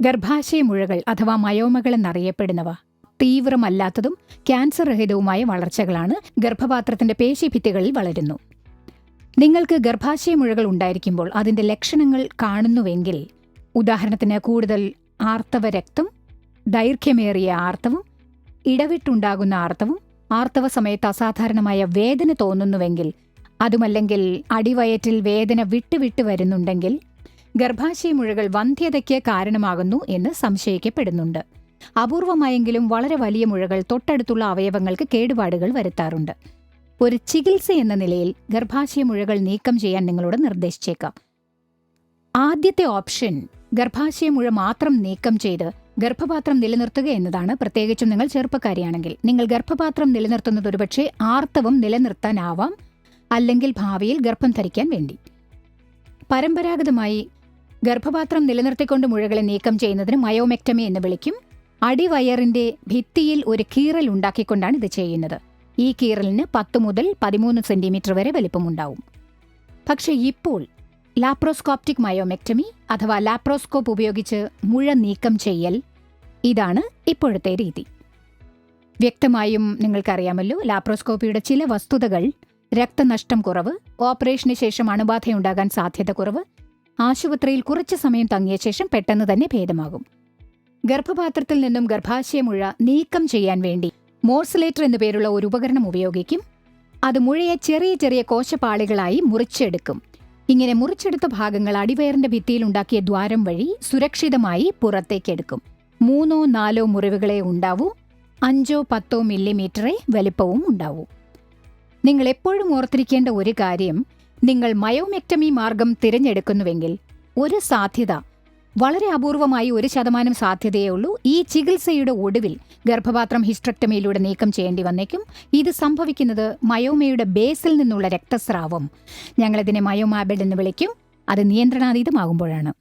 ഗർഭാശയ മുഴകൾ അഥവാ മയോമകൾ എന്നറിയപ്പെടുന്നവ തീവ്രമല്ലാത്തതും ക്യാൻസർ രഹിതവുമായ വളർച്ചകളാണ് ഗർഭപാത്രത്തിന്റെ പേശിഭിത്തികളിൽ വളരുന്നു. നിങ്ങൾക്ക് ഗർഭാശയ മുഴകൾ ഉണ്ടായിരിക്കുമ്പോൾ അതിന്റെ ലക്ഷണങ്ങൾ കാണുന്നുവെങ്കിൽ ഉദാഹരണത്തിന് കൂടുതൽ ആർത്തവ രക്തം ദൈർഘ്യമേറിയ ആർത്തവം ഇടവിട്ടുണ്ടാകുന്ന ആർത്തവം ആർത്തവ സമയത്ത് അസാധാരണമായ വേദന തോന്നുന്നുവെങ്കിൽ അതുമല്ലെങ്കിൽ അടിവയറ്റിൽ വേദന വിട്ടുവിട്ട് വരുന്നുണ്ടെങ്കിൽ ഗർഭാശയ മുഴകൾ വന്ധ്യതയ്ക്ക് കാരണമാകുന്നു എന്ന് സംശയിക്കപ്പെടുന്നുണ്ട്. അപൂർവമായെങ്കിലും വളരെ വലിയ മുഴകൾ തൊട്ടടുത്തുള്ള അവയവങ്ങൾക്ക് കേടുപാടുകൾ വരുത്താറുണ്ട്. ഒരു ചികിത്സ എന്ന നിലയിൽ ഗർഭാശയ മുഴകൾ നീക്കം ചെയ്യാൻ നിങ്ങളോട് നിർദ്ദേശിച്ചേക്കാം. ആദ്യത്തെ ഓപ്ഷൻ ഗർഭാശയ മുഴ മാത്രം നീക്കം ചെയ്ത് ഗർഭപാത്രം നിലനിർത്തുക എന്നതാണ്. പ്രത്യേകിച്ചും നിങ്ങൾ ചെറുപ്പക്കാരിയാണെങ്കിൽ നിങ്ങൾ ഗർഭപാത്രം നിലനിർത്തുന്നത് ഒരുപക്ഷെ ആർത്തവം നിലനിർത്താനാവാം അല്ലെങ്കിൽ ഭാവിയിൽ ഗർഭം ധരിക്കാൻ വേണ്ടി. പരമ്പരാഗതമായി ഗർഭപാത്രം നിലനിർത്തിക്കൊണ്ട് മുഴകളെ നീക്കം ചെയ്യുന്നതിന് മയോമെക്ടമി എന്ന് വിളിക്കും. അടിവയറിന്റെ ഭിത്തിയിൽ ഒരു കീറൽ ഉണ്ടാക്കിക്കൊണ്ടാണ് ഇത് ചെയ്യുന്നത്. ഈ കീറലിന് പത്ത് മുതൽ പതിമൂന്ന് സെന്റിമീറ്റർ വരെ വലിപ്പമുണ്ടാവും. പക്ഷേ ഇപ്പോൾ ലാപ്രോസ്കോപ്റ്റിക് മയോമെക്ടമി അഥവാ ലാപ്രോസ്കോപ്പ് ഉപയോഗിച്ച് മുഴ നീക്കം ചെയ്യൽ ഇതാണ് ഇപ്പോഴത്തെ രീതി. വ്യക്തമായും നിങ്ങൾക്കറിയാമല്ലോ ലാപ്രോസ്കോപ്പിയുടെ ചില വസ്തുതകൾ രക്തനഷ്ടം കുറവ് ഓപ്പറേഷന് ശേഷം അണുബാധയുണ്ടാകാൻ സാധ്യത കുറവ് ആശുപത്രിയിൽ കുറച്ചു സമയം തങ്ങിയ ശേഷം പെട്ടെന്ന് തന്നെ ഭേദമാകും. ഗർഭപാത്രത്തിൽ നിന്നും ഗർഭാശയമുഴ നീക്കം ചെയ്യാൻ വേണ്ടി മോർസലേറ്റർ എന്നു പേരുള്ള ഒരു ഉപകരണം ഉപയോഗിക്കും. അത് മുഴയെ ചെറിയ ചെറിയ കോശപാളികളായി മുറിച്ചെടുക്കും. ഇങ്ങനെ മുറിച്ചെടുത്ത ഭാഗങ്ങൾ അടിവയറിന്റെ ഭിത്തിയിൽ ഉണ്ടാക്കിയ ദ്വാരം വഴി സുരക്ഷിതമായി പുറത്തേക്കെടുക്കും. മൂന്നോ നാലോ മുറിവുകളെ ഉണ്ടാവൂ. അഞ്ചോ പത്തോ മില്ലിമീറ്ററേ വലിപ്പവും ഉണ്ടാവൂ. നിങ്ങൾ എപ്പോഴും ഓർത്തിരിക്കേണ്ട ഒരു കാര്യം നിങ്ങൾ മയോമെക്ടമി മാർഗം തിരഞ്ഞെടുക്കുന്നുവെങ്കിൽ ഒരു സാധ്യത വളരെ അപൂർവമായി ഒരു ശതമാനം സാധ്യതയേ ഉള്ളൂ. ഈ ചികിത്സയുടെ ഒടുവിൽ ഗർഭപാത്രം ഹിസ്ട്രക്ടമിയിലൂടെ നീക്കം ചെയ്യേണ്ടി വന്നേക്കും. ഇത് സംഭവിക്കുന്നത് മയോമയുടെ ബേസിൽ നിന്നുള്ള രക്തസ്രാവം. ഞങ്ങളിതിനെ മയോമാബിഡ് എന്ന് വിളിക്കും. അത് നിയന്ത്രണാതീതമാകുമ്പോഴാണ്.